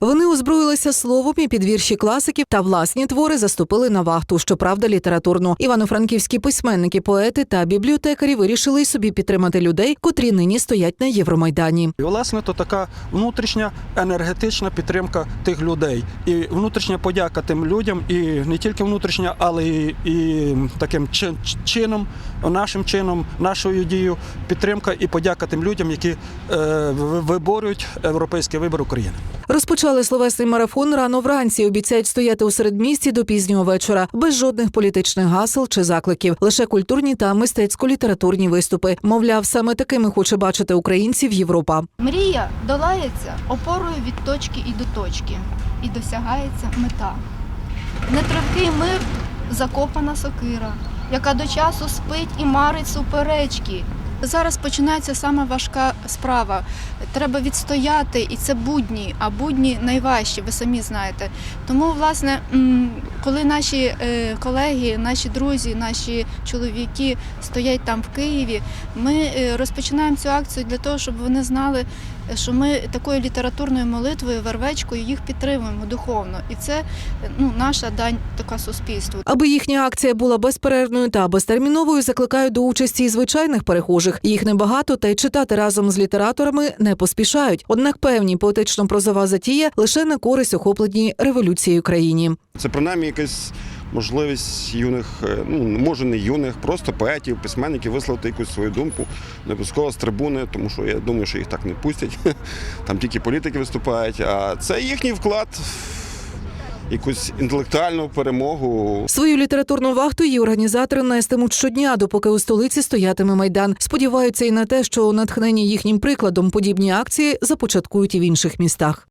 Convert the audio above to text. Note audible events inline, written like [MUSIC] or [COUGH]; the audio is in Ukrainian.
Вони озброїлися словом і під вірші класиків та власні твори заступили на вахту, щоправда, літературну. Івано-франківські письменники, поети та бібліотекарі вирішили собі підтримати людей, котрі нині стоять на Євромайдані. І власне то така внутрішня енергетична підтримка тих людей, і внутрішня подяка тим людям, і не тільки внутрішня, але і, і таким чи- чином, нашим чином, нашою дією підтримка і подяка тим людям, які е, виборюють європейський вибір України. Розпочали словесний марафон рано вранці. Обіцяють стояти у середмісті до пізнього вечора, без жодних політичних гасел чи закликів, лише культурні та мистецько-літературні виступи. Мовляв, саме такими хоче бачити українців Європа. Мрія долається опорою від точки і до точки, і досягається мета. Нетривкий мир закопана сокира, яка до часу спить і марить суперечки. Зараз починається сама важка справа. Треба відстояти, і це будні, а будні найважчі, ви самі знаєте. Тому, власне, коли наші е, колеги, наші друзі, наші чоловіки стоять там в Києві, ми е, розпочинаємо цю акцію для того, щоб вони знали, що ми такою літературною молитвою, вервечкою їх підтримуємо духовно. І це ну, наша дань така суспільству. Аби їхня акція була безперервною та безтерміновою, закликають до участі і звичайних перехожих. Їх небагато, та й читати разом з літераторами не поспішають. Однак певні поетично-прозова затія лише на користь охопленій революцією країні. Це принаймні якась можливість юних, е, ну може не юних, просто поетів, письменників висловити якусь свою думку, не обов'язково з трибуни, тому що я думаю, що їх так не пустять. [LAUGHS] Там тільки політики виступають. А це їхній вклад якусь інтелектуальну перемогу. Свою літературну вахту її організатори нестимуть щодня, допоки у столиці стоятиме майдан. Сподіваються і на те, що натхнені їхнім прикладом подібні акції започаткують і в інших містах.